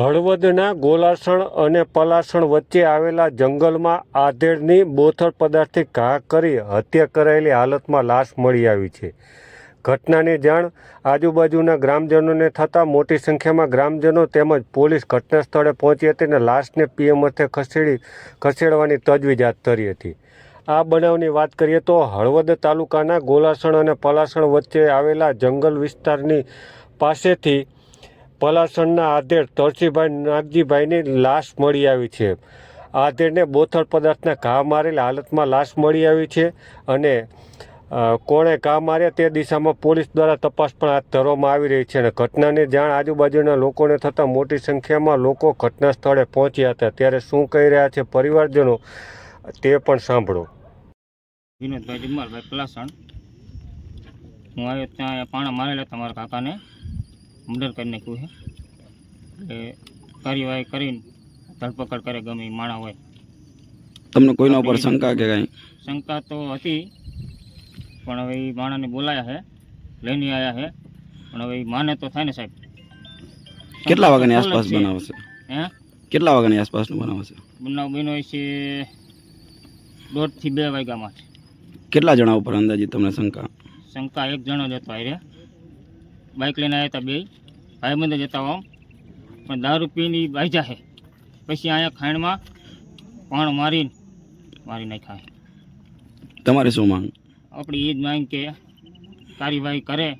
હળવદના ગોલાસણ અને પલાસણ વચ્ચે આવેલા જંગલમાં આધેડની બોથડ પદાર્થથી ઘા કરી હત્યા કરાયેલી હાલતમાં લાશ મળી આવી છે. ઘટનાની જાણ આજુબાજુના ગ્રામજનોને થતાં મોટી સંખ્યામાં ગ્રામજનો તેમજ પોલીસ ઘટના સ્થળે પહોંચી હતી અને લાશને પીએમ અર્થે ખસેડી, ખસેડવાની તજવીજ હાથ ધરી હતી. આ બનાવની વાત કરીએ તો હળવદ તાલુકાના ગોલાસણ અને પલાસણ વચ્ચે આવેલા જંગલ વિસ્તારની પાસેથી પલાસણના આધેડ તરસીભાઈ નાગજીભાઈની લાશ મળી આવી છે. આધેડને બોથડ પદાર્થના ઘા મારેલી હાલતમાં લાશ મળી આવી છે અને કોણે ઘા માર્યા તે દિશામાં પોલીસ દ્વારા તપાસ પણ હાથ ધરવામાં આવી રહી છે અને ઘટનાની જાણ આજુબાજુના લોકોને થતાં મોટી સંખ્યામાં લોકો ઘટના સ્થળે પહોંચ્યા હતા. ત્યારે શું કહી રહ્યા છે પરિવારજનો તે પણ સાંભળો. વિનોદભાઈ પલાસણ. હું આવ્યો ત્યાં પાણા મારેલા તમારા કાકાને. મર્ડર કરી નાખ્યું છે. એટલે કાર્યવાહી કરીને ધરપકડ કરે ગમે એ માણા હોય. તમને કોઈના ઉપર શંકા કે કાંઈ? શંકા તો હતી પણ હવે એ માણાને બોલાયા છે લઈને આવ્યા છે. પણ હવે માને તો થાય ને સાહેબ. કેટલા વાગ્યાની આસપાસ full જ બનાવ છે. છે. હે? કેટલા વાગ્યાની આસપાસનું બનાવ છે બનાવ બન્યો છે દોઢથી બે વાગ્યામાં કેટલા જણા ઉપર અંદાજી તમને શંકા? શંકા એક જણો જ હતો આરે બાઇક લઈને આવ્યા હતા બે. ભાઈબંધ જ હતા આમ. પણ દારૂ પીને બાજા છે પછી અહીંયા ખાંડમાં પાણ મારીને મારી નાખ્યા. તમારે શું માંગ? આપણી એ જ માંગ કે કાર્યવાહી કરે.